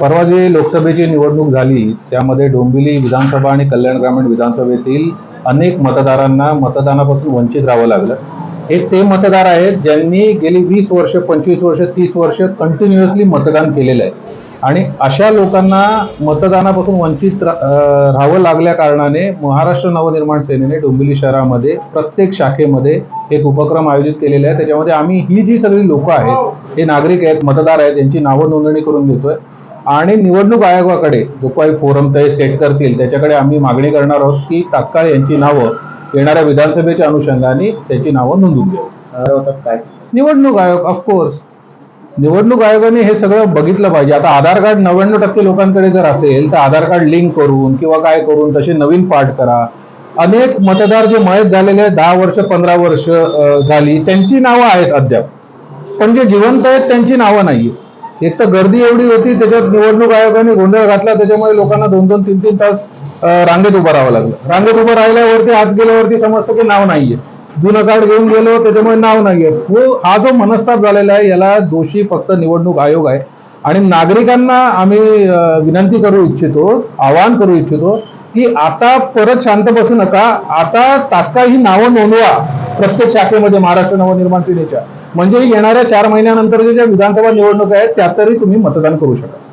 परवा जी लोकसभेची निवडणूक झाली त्यामध्ये डोंबिवली विधानसभा आणि कल्याण ग्रामीण विधानसभेतील अनेक मतदारांना मतदानापासून वंचित राहावं लागलं. हे ते मतदार आहेत ज्यांनी गेली वीस वर्ष पंचवीस वर्ष तीस वर्ष कंटिन्युअसली मतदान केलेलं आहे. आणि अशा लोकांना मतदानापासून वंचित राहावं लागल्या कारणाने महाराष्ट्र नवनिर्माण सेनेने डोंबिवली शहरामध्ये प्रत्येक शाखेमध्ये एक उपक्रम आयोजित केलेला आहे. त्याच्यामध्ये आम्ही ही जी सगळी लोकं आहेत हे नागरिक आहेत मतदार आहेत यांची नावं नोंदणी करून घेतोय. आणि निवडणूक आयोगाकडे जो काही फोरम ते सेट करतील. त्याच्याकडे आम्ही मागणी करणार आहोत की तात्काळ यांची नावं येणाऱ्या विधानसभेच्या अनुषंगाने त्याची नावं नोंदवून घ्यावी काय निवडणूक आयोग ऑफकोर्स निवडणूक आयोगाने हे सगळं बघितलं पाहिजे. आता आधार कार्ड नव्याण्णव टक्के लोकांकडे जर असेल तर आधार कार्ड लिंक करून किंवा काय करून तसे नवीन पाठ करा. अनेक मतदार जे मयत झालेले आहेत दहा वर्ष पंधरा वर्ष झाली त्यांची नावं आहेत अद्याप. पण जे जिवंत आहेत त्यांची नावं नाही एक तर गर्दी एवढी होती त्याच्यात निवडणूक आयोगाने गोंधळ घातला त्याच्यामुळे लोकांना दोन दोन तीन तीन तास रांगेत उभं राहावं लागलं. रांगेत उभं राहिल्यावरती आत गेल्यावरती समजतं की नाव नाहीये. जुनं कार्ड घेऊन गेलो त्याच्यामुळे नाव नाहीये. हो हा जो मनस्ताप झालेला आहे याला दोषी फक्त निवडणूक आयोग आहे. आणि नागरिकांना आम्ही विनंती करू इच्छितो आवाहन करू इच्छितो की आता परत शांत बसू नका. आता तात्काळ ही नावं नोंदवा प्रत्येक शाखेमध्ये महाराष्ट्र नवनिर्माण सेनेच्या. म्हणजे येणाऱ्या चार महिन्यानंतर ज्या विधानसभा निवडणुका आहेत त्यात तरी तुम्ही मतदान करू शकाल